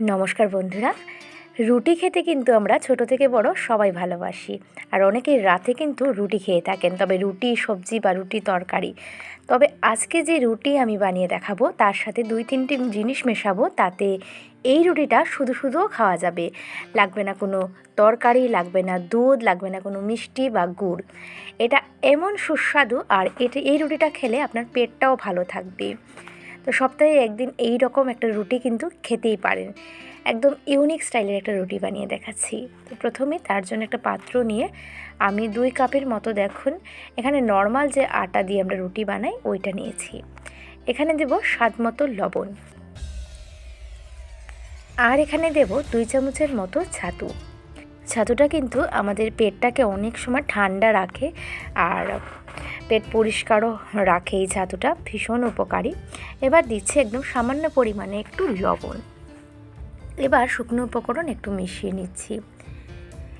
নমস্কার বন্ধুরা। রুটি খেতে কিন্তু আমরা ছোট থেকে বড় সবাই ভালোবাসি। আর অনেকে রাতে কিন্তু রুটি খেয়ে থাকেন, তবে রুটি, সবজি বা রুটি তরকারি। তবে আজকে যে রুটি আমি বানিয়ে দেখাবো, তার সাথে দুই, তিনটি জিনিস মেশাবো, তাতে এই রুটিটা শুধু শুধুও খাওয়া যাবে। লাগবে না কোনো তরকারি, লাগবে না দুধ, লাগবে না কোনো মিষ্টি বা গুড়। এটা এমন সুস্বাদু আর এটা, এই রুটিটা খেলে আপনার পেটটাও ভালো থাকবে। তো সপ্তাহে একদিন এই রকম একটা রুটি কিন্তু খেতেই পারেন। একদম ইউনিক স্টাইলের একটা রুটি বানিয়ে দেখাচ্ছি। তো প্রথমে তার জন্য একটা পাত্র নিয়ে আমি দুই কাপের মতো দেখুন, এখানে নর্মাল যে আটা দিয়ে আমরা রুটি বানাই, ওইটা নিয়েছি। এখানে দেব স্বাদ মতো লবণ। আর এখানে দেব দুই চামচের মতো ছাতু। ছাতুটা কিন্তু আমাদের পেটটাকে অনেক সময় ঠান্ডা রাখে আর পেট পরিষ্কারও রাখে এই ছাতুটা, ভীষণ উপকারী। এবার দিচ্ছে একদম সামান্য পরিমাণে একটু লবণ। এবার শুকনো উপকরণ একটু মিশিয়ে নিচ্ছি।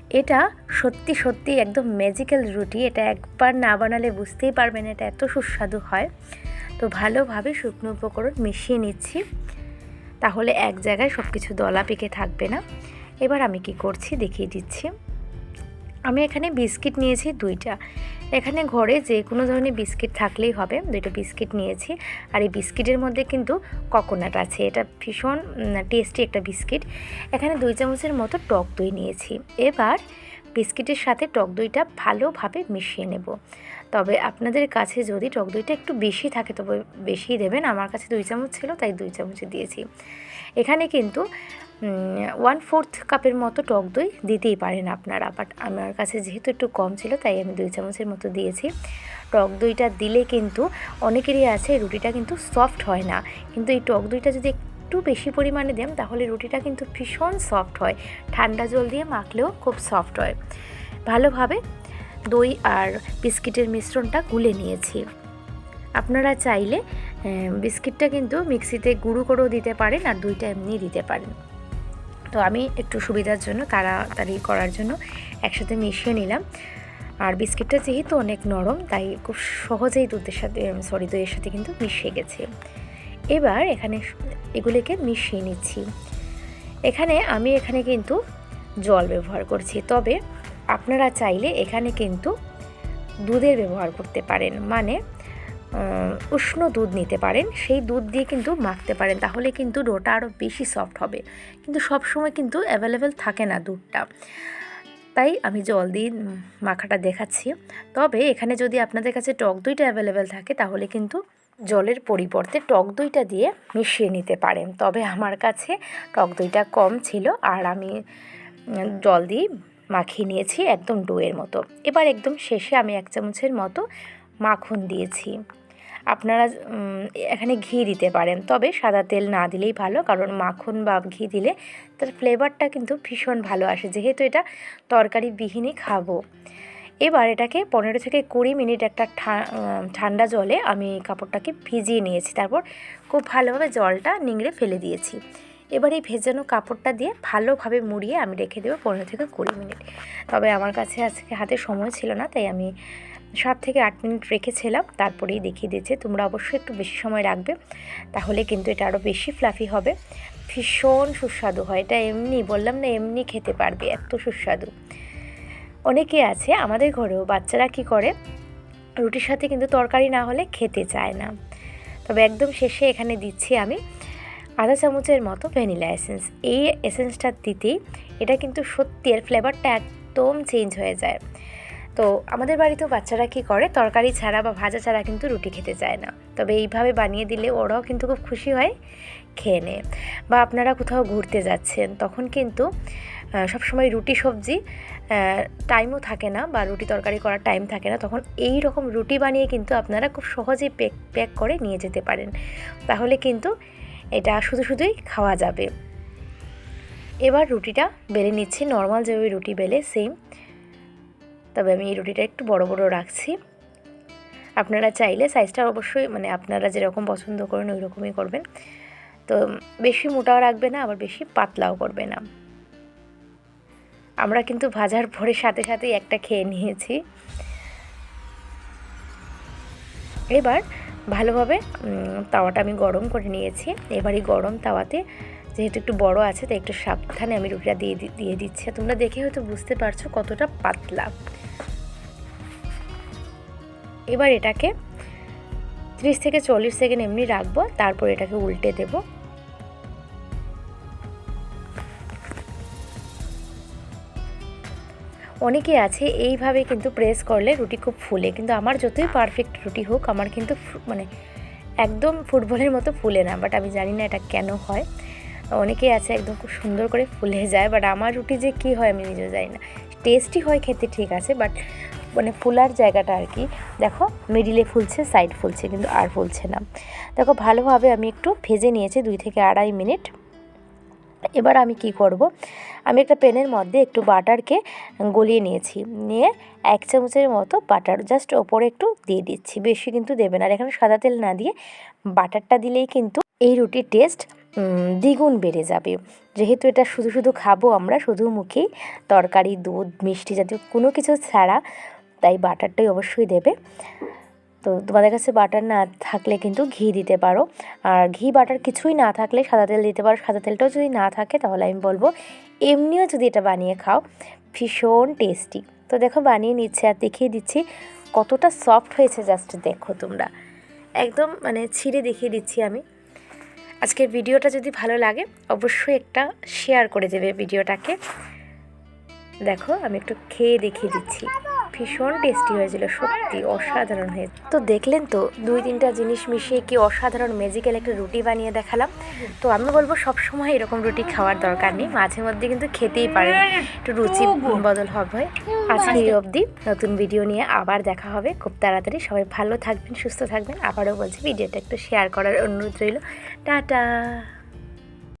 এটা সত্যি সত্যি একদম ম্যাজিক্যাল রুটি, এটা একবার না বানালে বুঝতেই পারবেন এটা এত সুস্বাদু হয়। তো ভালোভাবে শুকনো উপকরণ মিশিয়ে নিচ্ছি। তাহলে এক জায়গায় সব কিছু দলা পেকে থাকবে না। এবার আমি কি করছি দেখিয়ে দিচ্ছি। আমি এখানে বিস্কিট নিয়েছি দুইটা। এখানে ঘরে যে কোনো ধরনের বিস্কিট থাকলেই হবে, দুইটা বিস্কিট নিয়েছি। আর এই বিস্কিটের মধ্যে কিন্তু কোকোনাট আছে। এটা ভীষণ টেস্টি একটা বিস্কিট। এখানে দুই চামচের মতো টক দই নিয়েছি। এবার বিস্কিটের সাথে টক দইটা ভালোভাবে মিশিয়ে নেব। তবে আপনাদের কাছে যদি টক দইটা একটু বেশি থাকে, তবে বেশি দেবেন। আমার কাছে দুই চামচ ছিল, তাই দুই চামচ দিয়েছি। এখানে কিন্তু ওয়ান ফোর্থ কাপের মতো টক দই দিতেই পারেন আপনারা বাট আমার কাছে যেহেতু একটু কম ছিল, তাই আমি দুই চামচের মতো দিয়েছি। টক দইটা দিলে কিন্তু অনেকেরই আছে, রুটিটা কিন্তু সফট হয় না। কিন্তু এই টক দইটা যদি একটু বেশি পরিমাণে দেন, তাহলে রুটিটা কিন্তু ভীষণ সফট হয়। ঠান্ডা জল দিয়ে মাখলেও খুব সফট হয়। ভালোভাবে দই আর বিস্কিটের মিশ্রণটা গুলে নিয়েছি। আপনারা চাইলে বিস্কিটটা কিন্তু মিক্সিতে গুঁড়ো করেও দিতে পারেন আর দুইটা এমনি দিতে পারেন। তো আমি একটু সুবিধার জন্য, তাড়াতাড়ি করার জন্য একসাথে মিশিয়ে নিলাম। আর বিস্কিটটা যেহেতু অনেক নরম, তাই খুব সহজেই দুধের সাথে সরি দইয়ের সাথে কিন্তু মিশিয়ে গেছে। এবার এখানে এগুলিকে মিশিয়ে নিচ্ছি। এখানে আমি এখানে কিন্তু জল ব্যবহার করছি। তবে আপনারা চাইলে এখানে কিন্তু দুধের ব্যবহার করতে পারেন। মানে উষ্ণ দুধ নিতে পারেন, সেই দুধ দিয়ে কিন্তু মাখতে পারেন। তাহলে কিন্তু ডোটা আরও বেশি সফট হবে। কিন্তু সব সময় কিন্তু অ্যাভেলেবেল থাকে না দুধটা। তাই আমি জল দিয়ে মাখাটা দেখাচ্ছি। তবে এখানে যদি আপনাদের কাছে টক দইটা অ্যাভেলেবেল থাকে, তাহলে কিন্তু জলের পরিবর্তে টক দইটা দিয়ে মিশিয়ে নিতে পারেন। তবে আমার কাছে টক দইটা কম ছিল আর আমি জল দিয়ে মাখিয়ে নিয়েছি একদম ডোয়ের মতো। এবার একদম শেষে আমি এক চামচের মতো মাখন দিয়েছি। আপনারা এখানে ঘি দিতে পারেন। তবে সাদা তেল না দিলেই ভালো, কারণ মাখন বা ঘি দিলে তার ফ্লেভারটা কিন্তু ভীষণ ভালো আসে। যেহেতু এটা তরকারি বিহীনই খাব। এবার এটাকে পনেরো থেকে কুড়ি মিনিট একটা ঠান্ডা জলে আমি কাপড়টাকে ভিজিয়ে নিয়েছি। তারপর খুব ভালোভাবে জলটা নিংড়ে ফেলে দিয়েছি। এবার এই ভেজানো কাপড়টা দিয়ে ভালোভাবে মুড়িয়ে আমি রেখে দেবো পনেরো থেকে কুড়ি মিনিট। তবে আমার কাছে আজকে হাতে সময় ছিল না, তাই আমি সাত থেকে আট মিনিট রেখেছিলাম, তারপরেই দেখিয়ে দিয়েছে। তোমরা অবশ্যই একটু বেশি সময় রাখবে, তাহলে কিন্তু এটা আরও বেশি ফ্লাফি হবে। ভীষণ সুস্বাদু হয়, এটা এমনি বললাম না, এমনি খেতে পারবে, এত সুস্বাদু। অনেকে আছে, আমাদের ঘরেও বাচ্চারা কি করে, রুটির সাথে কিন্তু তরকারি না হলে খেতে চায় না। তবে একদম শেষে এখানে দিচ্ছি আমি আধা চামচের মতো ভ্যানিলা এসেন্স। এই এসেন্সটা দিতেই এটা কিন্তু সত্যি এর ফ্লেভারটা একদম চেঞ্জ হয়ে যায়। তো আমাদের বাড়িতেও বাচ্চারা কী করে? তরকারি ছাড়া বা ভাজা ছাড়া কিন্তু রুটি খেতে চায় না। তবে এইভাবে বানিয়ে দিলে ওরাও কিন্তু খুব খুশি হয় খেয়ে নেয়। বা আপনারা কোথাও ঘুরতে যাচ্ছেন, তখন কিন্তু সবসময় রুটি, সবজি টাইমও থাকে না বা রুটি তরকারি করার টাইম থাকে না। তখন এই রকম রুটি বানিয়ে কিন্তু আপনারা খুব সহজেই প্যাক প্যাক করে নিয়ে যেতে পারেন। তাহলে কিন্তু এটা শুধু শুধুই খাওয়া যাবে। এবার রুটিটা বেলে নিচ্ছি। নর্মাল যেভাবে রুটি বেলে সেম তবে আমি এই রুটিটা একটু বড় বড় রাখছি। আপনারা চাইলে সাইজটা অবশ্যই মানে আপনারা যেরকম পছন্দ করেন ওই রকমই করবেন। তো বেশি মোটাও রাখবে না, আবার বেশি পাতলাও করবে না। আমরা কিন্তু ভাজার পরে সাথে সাথেই একটা খেয়ে নিয়েছি। এবার ভালোভাবে তাওয়াটা আমি গরম করে নিয়েছি। এবার এই গরম তাওয়াতে যেহেতু একটু বড় আছে, তাই একটু সাবধানে আমি রুটিটা দিয়ে দিয়ে দিচ্ছি। তোমরা দেখে হয়তো বুঝতে পারছ কতটা পাতলা। এবার এটাকে ত্রিশ থেকে চল্লিশ সেকেন্ড এমনি রাখব, তারপর এটাকে উল্টে দেবো। অনেকে আছে, এইভাবে কিন্তু প্রেস করলে রুটি খুব ফুলে, কিন্তু আমার যতই পারফেক্ট রুটি হোক, আমার কিন্তু মানে একদম ফুটবলের মতো ফুলে না বাট আমি জানি না এটা কেন হয়। অনেকেই আছে একদম খুব সুন্দর করে ফুলে যায় বাট আমার রুটি যে কী হয় আমি নিজেও জানি না। টেস্টি হয় খেতে ঠিক আছে বাট মানে ফুলার জায়গাটা আর কি। দেখো মিডিলে ফুলছে সাইড ফুলছে, কিন্তু আর ফুলছে না। দেখো, ভালোভাবে আমি একটু ভেজে নিয়েছি দুই থেকে আড়াই মিনিট। এবার আমি কি করব? আমি একটা প্যানের মধ্যে একটু বাটারকে গলিয়ে নিয়েছি। নিয়ে এক চামচের মতো বাটার জাস্ট ওপরে একটু দিয়ে দিচ্ছি। বেশি কিন্তু দেবে না। আর এখানে সাদা তেল না দিয়ে বাটারটা দিলেই কিন্তু এই রুটির টেস্ট দ্বিগুণ বেড়ে যাবে। যেহেতু এটা শুধু শুধু খাব আমরা, শুধু মুখেই তরকারি, দুধ, মিষ্টি জাতীয় কোনো কিছু ছাড়া তাই বাটারটাই অবশ্যই দেবে। তো তোমাদের কাছে বাটার না থাকলে কিন্তু ঘি দিতে পারো। আর ঘি, বাটার কিছুই না থাকলে সাদা তেল দিতে পারো। সাদা তেলটাও যদি না থাকে তাহলে আমি বলব এমনিও যদি এটা বানিয়ে খাও, ভীষণ টেস্টি তো দেখো বানিয়ে নিচ্ছে আর দেখিয়ে দিচ্ছি কতটা সফট হয়েছে জাস্ট দেখো তোমরা। একদম মানে ছিঁড়ে দেখিয়ে দিচ্ছি আমি। আজকের ভিডিওটা যদি ভালো লাগে অবশ্যই একটা শেয়ার করে দেবে ভিডিওটাকে। দেখো আমি একটু খেয়ে দেখিয়ে দিচ্ছি। ভীষণ টেস্টি হয়েছিল সত্যি অসাধারণ হয়ে তো দেখলেন তো দুই তিনটা জিনিস মিশিয়ে কি অসাধারণ ম্যাজিক্যাল একটা রুটি বানিয়ে দেখালাম। তো আমি বলব সব সময় এরকম রুটি খাওয়ার দরকার নেই মাঝে মধ্যে কিন্তু খেতেই পারেন। একটু রুচি বদল হবে। আজকে এই অবধি নতুন ভিডিও নিয়ে আবার দেখা হবে। খুব তাড়াতাড়ি সবাই ভালো থাকবেন সুস্থ থাকবেন। আবারও বলছি ভিডিওটা একটু শেয়ার করার অনুরোধ রইল। টাটা!